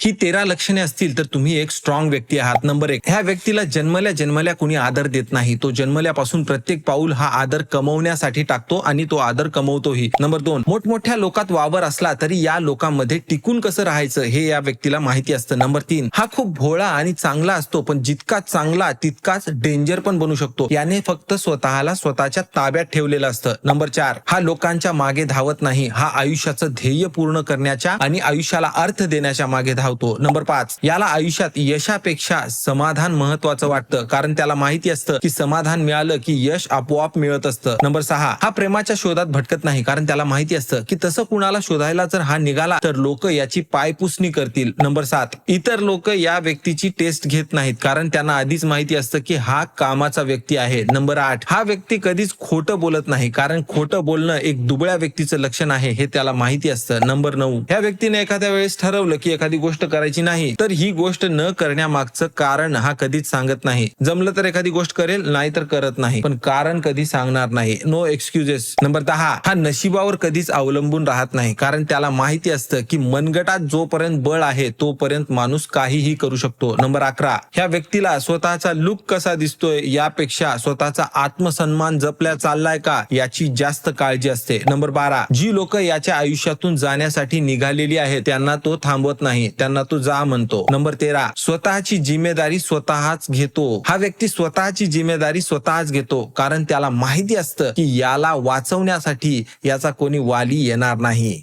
ही तेरा लक्षणे असतील तर तुम्ही एक स्ट्रॉंग व्यक्ती आहात. नंबर एक ह्या व्यक्तीला जन्मल्या जन्मल्या कुणी आदर देत नाही. तो जन्मल्यापासून प्रत्येक पाऊल हा आदर कमवण्यासाठी टाकतो आणि तो आदर कमवतोही. नंबर दोन मोठमोठ्या लोकात वावर असला तरी या लोकांमध्ये टिकून कसं राहायचं हे या व्यक्तीला माहिती असतं. नंबर तीन हा खूप भोळा आणि चांगला असतो पण जितका चांगला तितकाच डेंजर पण बनू शकतो. याने फक्त स्वतःला स्वतःच्या ताब्यात ठेवलेलं असतं. नंबर चार हा लोकांच्या मागे धावत नाही. हा आयुष्याचं ध्येय पूर्ण करण्याच्या आणि आयुष्याला अर्थ देण्याच्या मागे धावतो नंबर पाच याला आयुष्यात यशापेक्षा समाधान महत्वाचं वाटतं. कारण त्याला माहिती असतं की समाधान मिळालं की यश आपोआप मिळत असतं. नंबर सहा हा प्रेमाच्या शोधात भटकत नाही. कारण त्याला माहिती असतं की तसं कुणाला शोधायला जर हा निघाला तर लोक याची पायपुसणी करतील. नंबर सात इतर लोक या व्यक्तीची टेस्ट घेत नाहीत. कारण त्यांना आधीच माहिती असतं की हा कामाचा व्यक्ती आहे. नंबर आठ हा व्यक्ती कधीच खोटं बोलत नाही. कारण खोटं बोलणं एक दुबळ्या व्यक्तीचं लक्षण आहे हे त्याला माहिती असतं. नंबर नऊ ह्या व्यक्तीने एखाद्या वेळेस ठरवलं की एखादी गोष्ट गोष्ट करायची नाही तर ही गोष्ट न करण्यामागचं कारण हा कधीच सांगत नाही. जमलं तर एखादी गोष्ट करेल नाही तर करत नाही. पण कारण कधी सांगणार नाही. नो एक्सक्युजेस नंबर दहा. हा नशिबावर कधीच अवलंबून राहत नाही. कारण त्याला माहिती असतं की मनगटात जोपर्यंत बळ आहे तोपर्यंत माणूस काहीही करू शकतो. नंबर अकरा. ह्या व्यक्तीला स्वतःचा लुक कसा दिसतोय यापेक्षा स्वतःचा आत्मसन्मान जपल्या चाललाय का याची जास्त काळजी असते. नंबर बारा. जी लोक याच्या आयुष्यातून जाण्यासाठी निघालेली आहेत त्यांना तो थांबवत नाही. त्यांना तो जा म्हणतो. नंबर तेरा स्वतःची जिम्मेदारी स्वतःच घेतो. हा व्यक्ती स्वतःची जिम्मेदारी स्वतःच घेतो. कारण त्याला माहिती असतं की याला वाचवण्यासाठी याचा कोणी वाली येणार नाही.